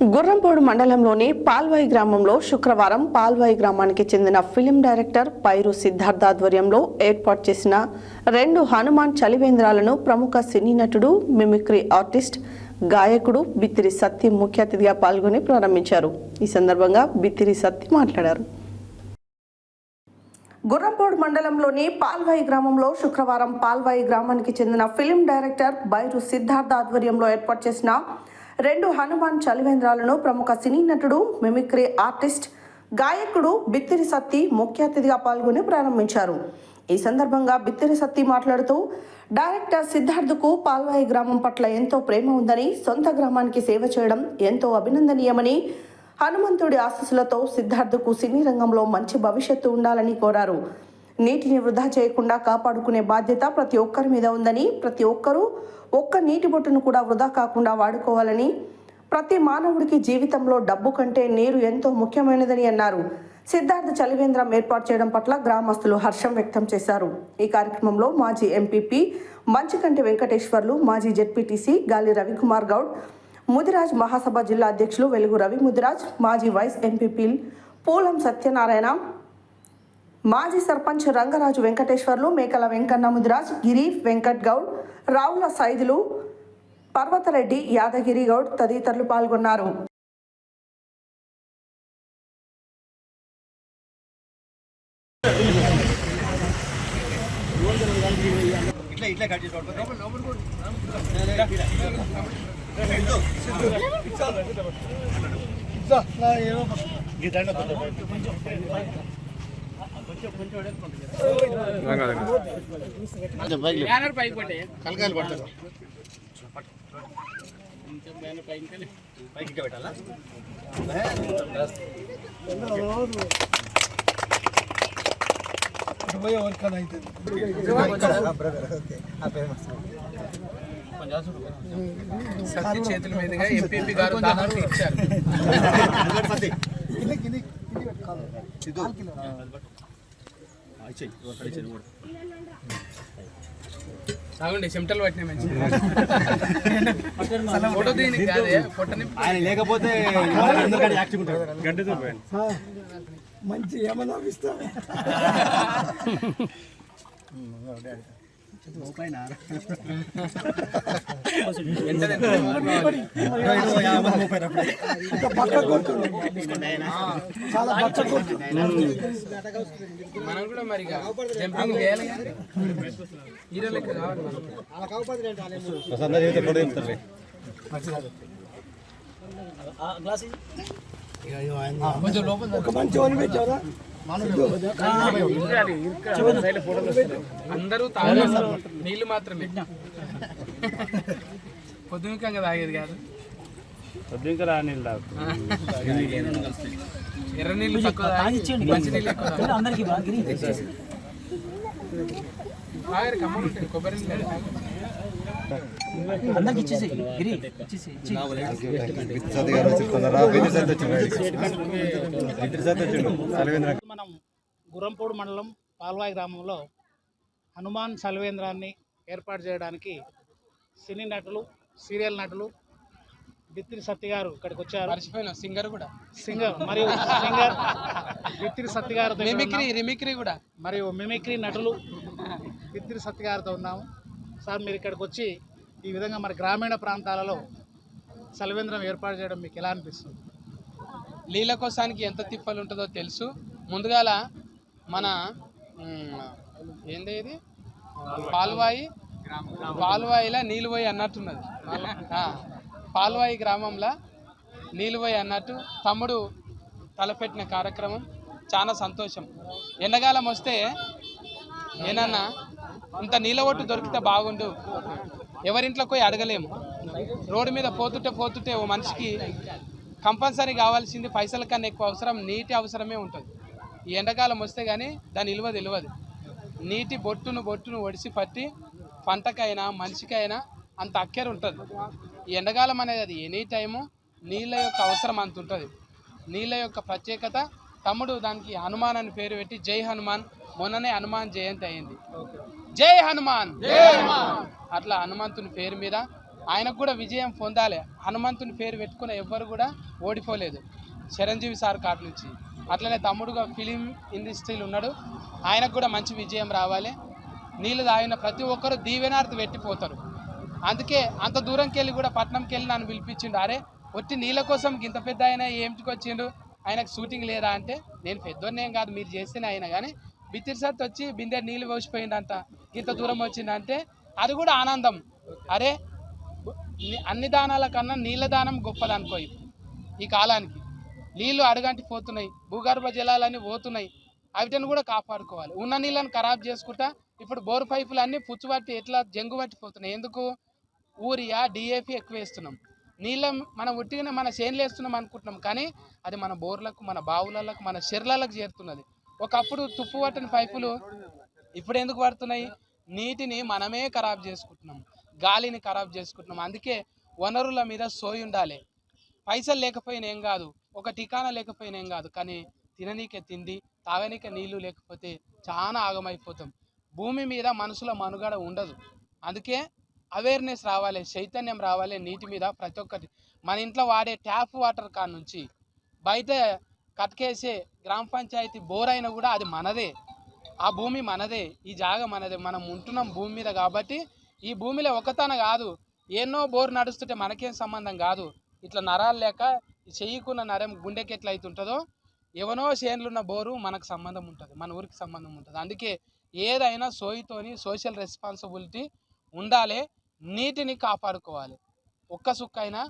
గుర్రంపోడు మండలంలోని పాల్వాయి గ్రామంలో శుక్రవారం పాల్వాయి గ్రామానికి చెందిన ఫిలిం డైరెక్టర్ పైరు సిద్ధార్థ ఆధ్వర్యంలో ఏర్పాటు చేసిన రెండు హనుమాన్ చలివేంద్రాలను ప్రముఖ సినీ నటుడు మిమిక్రీ ఆర్టిస్ట్ గాయకుడు బిత్తిరి సత్తి ముఖ్య అతిథిగా పాల్గొని ప్రారంభించారు. ఈ సందర్భంగా బిత్తిరి సత్తి మాట్లాడారు. గుర్రంపోడు మండలంలోని పాల్వాయి గ్రామంలో శుక్రవారం పాల్వాయి గ్రామానికి చెందిన ఫిలిం డైరెక్టర్ బైరు సిద్ధార్థ ఆధ్వర్యంలో ఏర్పాటు చేసిన రెండు హనుమాన్ చలివేంద్రాలను ప్రముఖ సినీ నటుడు మిమిక్రీ ఆర్టిస్ట్ గాయకుడు బిత్తిరి సత్తి ముఖ్య అతిథిగా పాల్గొని ప్రారంభించారు. ఈ సందర్భంగా బిత్తిరి సత్తి మాట్లాడుతూ డైరెక్టర్ సిద్ధార్థకు పాల్వాయి గ్రామం పట్ల ఎంతో ప్రేమ ఉందని సొంత గ్రామానికి సేవ చేయడం ఎంతో అభినందనీయమని హనుమంతుడి ఆశీస్సులతో సిద్ధార్థకు సినీ రంగంలో మంచి భవిష్యత్తు ఉండాలని కోరారు. నీటిని వృధా చేయకుండా కాపాడుకునే బాధ్యత ప్రతి ఒక్కరి మీద ఉందని ప్రతి ఒక్కరూ ఒక్క నీటి బొట్టును కూడా వృధా కాకుండా వాడుకోవాలని ప్రతి మానవుడికి జీవితంలో డబ్బు కంటే నీరు ఎంతో ముఖ్యమైనదని అన్నారు. సిద్ధార్థ చలివేంద్రం ఏర్పాటు చేయడం పట్ల గ్రామస్తులు హర్షం వ్యక్తం చేశారు. ఈ కార్యక్రమంలో మాజీ ఎంపీపీ మంచికంటి వెంకటేశ్వర్లు మాజీ జెడ్పీటీసీ గాలి రవికుమార్ గౌడ్ ముదిరాజ్ మహాసభ జిల్లా అధ్యక్షులు వెలుగు రవి ముదిరాజ్ మాజీ వైస్ ఎంపీపీ పూలం సత్యనారాయణ మాజీ సర్పంచ్ రంగరాజు వెంకటేశ్వర్లు మేకల వెంకన్న ముదిరాజ్ గిరి వెంకట్ గౌడ్ రావుల సైదులు పర్వతరెడ్డి యాదగిరి గౌడ్ తదితరులు పాల్గొన్నారు. ఇట్లా ఇట్లా కట్ చేసి పట్టుకో. ఈ దండ కొంచెం. కొంచెం పైకి లేపు. కలకాయలు పడతారు పైకి ఇంకా పెట్టాలా సత్య చేతుల మీదుగా ఎంపీపీ గారు దానం ఇచ్చారు సిద్ధు. ఆ, ఇచ్చేయ్. ఓ, సాగుండి చెమటలు పట్టినాయి మంచి ఫోటో కాదే ఆయన లేకపోతే మంచి ఏమన్నా ఇస్తా చాలా మనం కూడా మరి జంపింగ్ చేయాలి హీరో లెక్క కావాలి కొంచెం లోపల ఒక మంచి వని పెట్టారా అందరూ తాగేస్తారు నీళ్ళు మాత్రమే. పొద్దునకంగా తాగేది కాదు. ఎర్ర నీళ్ళు తక్కువ తాగి, మంచి నీళ్ళు ఎక్కువ కొబ్బరి నీళ్ళు తాగరు. సతీ గారు చెప్తున్నారా విద్యుత్ సతీ వచ్చిండు. విద్యుత్ సతీ వచ్చిండు. మనం గుర్రంపూడి మండలం పాల్వాయి గ్రామంలో హనుమాన్ సల్వేంద్రాన్ని ఏర్పాటు చేయడానికి సినీ నటులు సీరియల్ నటులు బిత్తిరి సత్య గారు ఇక్కడికి వచ్చారు. సింగర్ కూడా. సింగర్ మరియు సింగర్ బిత్తిరి గారితో ఇక్కడ మిమిక్రీ. రిమిక్రీ కూడా. మరియు మిమిక్రీ నటులు బిత్తిరి సత్య గారితో ఉన్నాము. సార్ మీరు ఇక్కడికి వచ్చి ఈ విధంగా మరి గ్రామీణ ప్రాంతాలలో సల్వేంద్రం ఏర్పాటు చేయడం మీకు ఎలా అనిపిస్తుంది? నీళ్ళ కోసానికి ఎంత తిప్పలు ఉంటుందో తెలుసు. ముందుగాల మన ఏంది ఇది? పాల్వాయి? పాల్వాయిలా నీళ్ళు అన్నట్టున్నది. పాల్వాయి గ్రామంలో నీళ్ళు అన్నట్టు తమ్ముడు తలపెట్టిన కార్యక్రమం. చాలా సంతోషం. ఎండకాలం వస్తే ఏనన్నా ఇంత నీళ్ళబొట్టు దొరికితే బాగుండు. ఎవరింట్లో పోయి అడగలేము. రోడ్డు మీద పోతుంటే పోతుంటే ఓ మనిషికి కంపల్సరీ కావాల్సింది పైసల కన్నా ఎక్కువ అవసరం నీటి అవసరమే ఉంటుంది. ఈ ఎండాకాలం వస్తే కానీ దాని విలువ తెలియదు నీటి బొట్టును బొట్టును ఒడిసి పట్టి పంటకైనా మనిషికైనా అంత అక్కెర ఉంటుంది ఈ ఎండాకాలం అనేది అది ఎనీ టైము నీళ్ళ యొక్క అవసరం అంత ఉంటుంది నీళ్ళ యొక్క ప్రత్యేకత తమ్ముడు దానికి హనుమాన్ అని పేరు పెట్టి జై హనుమాన్ మొన్ననే హనుమాన్ జయంతి అయింది. జై హనుమాన్! అట్లా హనుమంతుని పేరు మీద ఆయనకు కూడా విజయం పొందాలి. హనుమంతుని పేరు పెట్టుకున్న ఎవ్వరు కూడా ఓడిపోలేదు. చిరంజీవి సార్ కాటి నుంచి. అట్లనే తమ్ముడుగా ఫిలిం ఇండస్ట్రీలు ఉన్నాడు. ఆయనకు కూడా మంచి విజయం రావాలి. నీళ్ళు తాగిన ప్రతి ఒక్కరు దీవెనార్థ పెట్టిపోతారు అందుకే అంత దూరంకి వెళ్ళి కూడా పట్నంకి వెళ్ళి నన్ను పిలిపించిండు. అరే ఒట్టి నీళ్ళ కోసం ఇంత పెద్ద ఆయన ఏమిటికి వచ్చిండు ఆయనకు షూటింగ్ లేదా అంటే నేను పెద్దోన్నేం కాదు మీరు చేస్తేనే అయినా కానీ బిత్తిరిసత్ వచ్చి బిందె నీళ్ళు పోసిపోయిందంట ఇంత దూరం వచ్చిందంటే అది కూడా ఆనందం. అరే అన్ని దానాల కన్నా నీళ్ళ దానం గొప్పదనుకో ఈ కాలానికి. నీళ్ళు అడగంటి పోతున్నాయి. భూగర్భ జలాలన్నీ పోతున్నాయి. వాటిని కూడా కాపాడుకోవాలి. ఉన్న నీళ్ళని ఖరాబ్ చేసుకుంటా ఇప్పుడు బోర్ పైపులు అన్నీ పుచ్చుబట్టి ఎట్లా జంగు పట్టిపోతున్నాయి ఎందుకు? ఊరియా డిఏపి ఎక్కువ వేస్తున్నాం. నీళ్ళ మనం ఉట్టిగానే మన చేనులు వేస్తున్నాం అనుకుంటున్నాం కానీ అది మన బోర్లకు మన బావులకు మన చెర్లకు చేరుతున్నది. ఒకప్పుడు తుప్పు పట్టిన పైపులు ఇప్పుడు ఎందుకు పడుతున్నాయి? నీటిని మనమే ఖరాబ్ చేసుకుంటున్నాం. గాలిని ఖరాబ్ చేసుకుంటున్నాం. అందుకే వనరుల మీద సోయి ఉండాలి. పైసలు లేకపోయినా ఏం కాదు. ఒక టికానా లేకపోయినా ఏం కాదు. కానీ తిననీకే తిండి తాగనీకే నీళ్ళు లేకపోతే చాలా ఆగమైపోతాం. భూమి మీద మనుషుల మనుగడ ఉండదు. అందుకే అవేర్నెస్ రావాలి చైతన్యం రావాలి నీటి మీద ప్రతి ఒక్కటి. మన ఇంట్లో వాడే ట్యాప్ వాటర్ కాడ నుంచి బయట కట్కేసే గ్రామ పంచాయతీ బోర్ అయినా కూడా అది మనదే. ఆ భూమి మనదే ఈ జాగ మనదే. మనం ఉంటున్నాం భూమి మీద కాబట్టి ఈ భూమిలో ఒకతన కాదు. ఎన్నో బోర్ నడుస్తుంటే మనకేం సంబంధం కాదు. ఇట్లా నరాలు లేక చెయ్యకున్న నరం గుండెకి ఎట్లా అవుతుంటుందో ఎవనో చేనులున్న బోరు మనకు సంబంధం ఉంటుంది మన ఊరికి సంబంధం ఉంటుంది. అందుకే ఏదైనా సోయితోని సోషల్ రెస్పాన్సిబిలిటీ ఉండాలి నీటిని కాపాడుకోవాలి. ఒక్క సుక్కైనా